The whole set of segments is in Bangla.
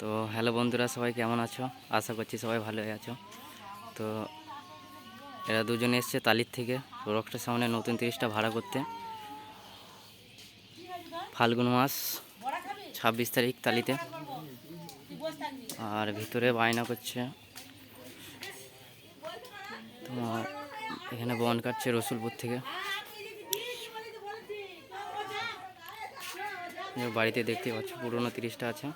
তো হ্যালো বন্ধুরা, সবাই কেমন আছো? আশা করছি সবাই ভালোই আছো। তো এরা দুজনে এসছে তালির থেকে রকটার সামনে নতুন তিরিশটা ভাড়া করতে। ফাল্গুন মাস ছাব্বিশ তারিখ তালিতে। আর ভিতরে বায়না করছে। তোমার এখানে বন কাটছে রসুলপুর থেকে। বাড়িতে দেখতে পাচ্ছ, পুরোনো তিরিশটা আছে।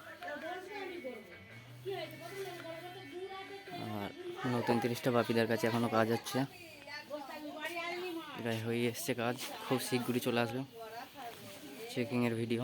নতুন তিরিশটা বাপিদার কাছে এখনও কাজ হচ্ছে। প্রায় হয়ে এসছে কাজ। খুব শীঘ্রই চলে আসবে। চেকিংয়ের ভিডিও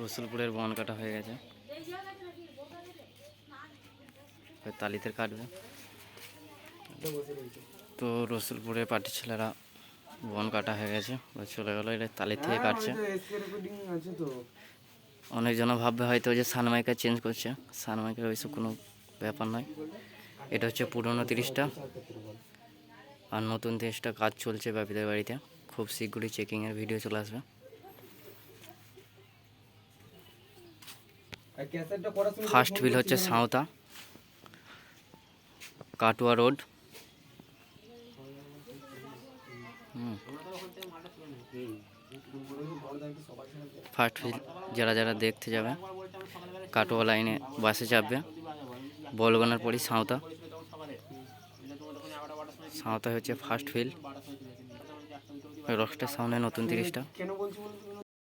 রসুলপুরের বন কাটা হয়ে গেছে। তালিতে কাটবে। তো রসুলপুরে পার্টির ছেলেরা বন কাটা হয়ে গেছে। চলে গেলো এটা তালি থেকে কাটছে। আছে অনেকজন ভাববে হয়তো যে সানমাইকার চেঞ্জ করছে। সানমাইকার ওইসব কোনো ব্যাপার নয়। এটা হচ্ছে পুরনো তিরিশটা। আর নতুন তিরিশটা কাজ চলছে ব্যাপীদের বাড়িতে। খুব শীঘ্রই চেকিংয়ের ভিডিও চলে আসবে। ফার্স্ট হুইল হচ্ছে সাঁওতা। কাটুয়া রোড। ফার্স্ট হুইল যারা যারা দেখতে যাবে কাটোয়া লাইনে বাসে চাপবে। বলগনার পরই সাঁওতা। সাঁওতা হচ্ছে ফার্স্ট হুইল রক্সটার সামনে নতুন তিরিশটা।